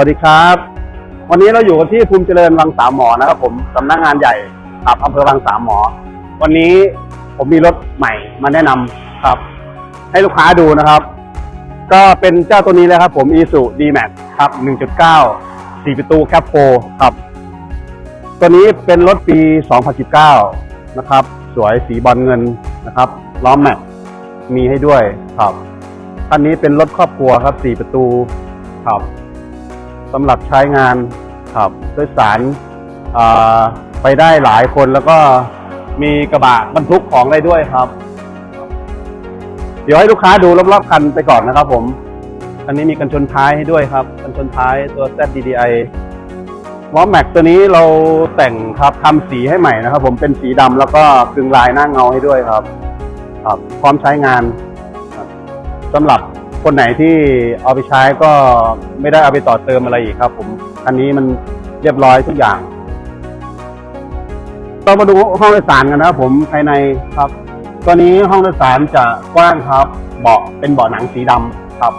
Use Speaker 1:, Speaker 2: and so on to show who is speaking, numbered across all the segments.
Speaker 1: วัสดีครับ วันนี้เราอยู่กันที่ภูมิเจริญวังสามหมอนะครับ ผมสำนักงานใหญ่ครับอำเภอวังสามหมอ วันนี้ผมมีรถใหม่มาแนะนำครับ ให้ลูกค้าดูนะครับ ก็เป็นเจ้าตัวนี้เลยครับ ผม i s u d m a x ครับ 1.9 4 ประตูแคปโฟครับ ตัวนี้เป็นรถปี 2019 นะครับ สวยสีบอลเงินนะครับล้อมแม็กมีให้ด้วยครับคันนี้เป็นรถครอบครัวครับ 4 ประตูครับ สำหรับใช้งานครับโดยสารไปได้หลายคนแล้วก็มีกระบะบรรทุกของได้ด้วยครับ เดี๋ยวให้ลูกค้าดูรอบๆคันไปก่อนนะครับผม อันนี้มีกันชนท้ายให้ด้วยครับ กันชนท้ายตัว ZDDI ล้อแม็กตัวนี้เราแต่งครับทำสีให้ใหม่นะครับ ผมเป็นสีดำแล้วก็กึ่งลายหน้าเงาให้ด้วยครับ ครับพร้อมใช้งานสำหรับ คนไหนที่เอาไปใช้ก็ไม่ได้เอาไปต่อเติมอะไรอีกครับ ผมคันนี้มันเรียบร้อยทุกอย่างต้องมาดูห้องโดยสารกันนะครับผมภายในครับตัวนี้ห้องโดยสารจะกว้างครับ เบาะเป็นเบาะหนังสีดำครับ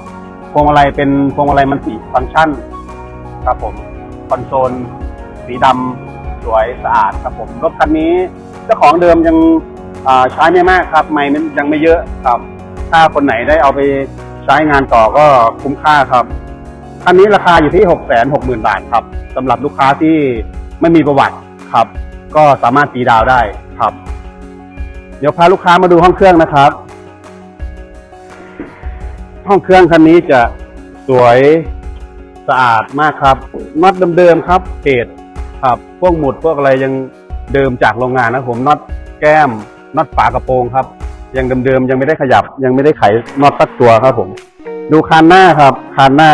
Speaker 1: พวงมาลัยเป็นพวงมาลัยมันติฟังก์ชันครับผมคอนโซลสีดำสวยสะอาดครับผมรถคันนี้เจ้าของเดิมยังใช้ไม่มากครับ ไม่ยังไม่เยอะครับ ถ้าคนไหนได้เอาไป ช้งานต่อก็คุ้มค่าครับคันนี้ราคาอยู่ที่หกแสนหกหมื่นบาทครับสำหรับลูกค้าที่ไม่มีประวัติครับ ก็สามารถตีดาวได้ครับ เดี๋ยวพาลูกค้ามาดูห้องเครื่องนะครับ ห้องเครื่องคันนี้จะสวยสะอาดมากครับน็อตเดิมๆครับเศษครับ พวกหมุดพวกอะไรยังเดิมจากโรงงานนะผมน็อตแก้มน็อตฝากระโปรงครับ ยังเดิมๆยังไม่ได้ขยับ ยังไม่ได้ไขน็อตสักตัวครับผม ดูคานหน้าครับคานหน้า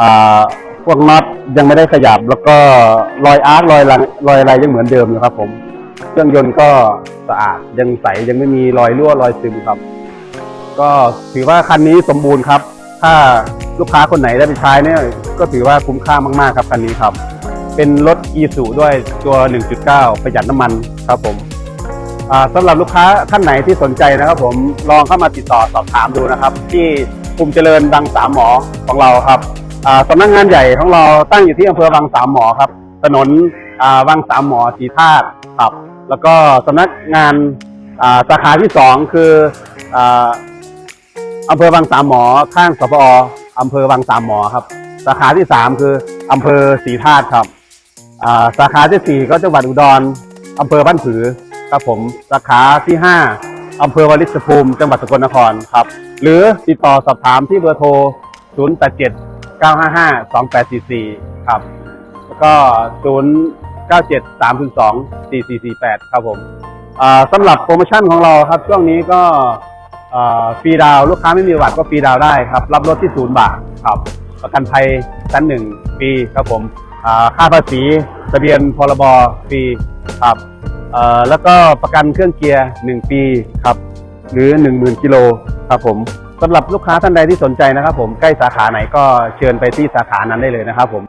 Speaker 1: อ่าพวกน็อตยังไม่ได้ขยับ แล้วก็รอยอาร์ครอยลังรอยอะไรยังเหมือนเดิมอยู่ครับ ผม เครื่องยนต์ก็สะอาดยังใสยังไม่มีรอยรั่วรอยซึมครับ ก็ถือว่าคันนี้สมบูรณ์ครับ ถ้าลูกค้าคนไหนได้ไปใช้เนี่ยก็ถือว่าคุ้มค่ามากๆครับคันนี้ครับ เป็นรถ e ูด้วยตัว 1.9 ประหยัดน้ำมันครับผม สำหรับลูกค้าท่านไหนที่สนใจนะครับ ผมลองเข้ามาติดต่อสอบถามดูนะครับ ที่ภูมิเจริญวังสามหมอของเราครับสำนักงานใหญ่ของเราตั้งอยู่ที่อำเภอวังสามหมอครับ ถนนอ่างสามหมอสีธาตุครับ แล้วก็สำนักงานาสาขาที่สองคืออำเภอวังสามหมอข้างสปออำเภอวังสามหมอครับ สาขาที่สามคืออำเภอศรีธาตุครับาสาขาที่สี่ก็จังหวัดอุดรอำเภอบ้านผือ ครับผมสาขาที่ห้าอำเภอวลิชภูมิจังหวัดสกลนครครับ หรือติดต่อสอบถามที่เบอร์โทร 0 8 7 9 5 5 2 8 4 4 ครับ แล้วก็ 0 9 7 3 0 2 4 4 4 8 ครับผมสำหรับโปรโมชั่นของเราครับ ช่วงนี้ก็ฟรีดาวลูกค้าไม่มีบัตรก็ฟรีดาวได้ครับ รับรถที่ศูนย์บาทครับประกันภัยชั้นหนึ่งฟรีครับผมค่าภาษีทะเบียนพรบฟรีครับ แล้วก็ประกันเครื่องเกียร์หนึ่งปีครับ หรือหนึ่งหมื่นกิโลครับผมสำหรับลูกค้าท่านใดที่สนใจนะครับผมใกล้สาขาไหนก็เชิญไปที่สาขานั้นได้เลยนะครับผม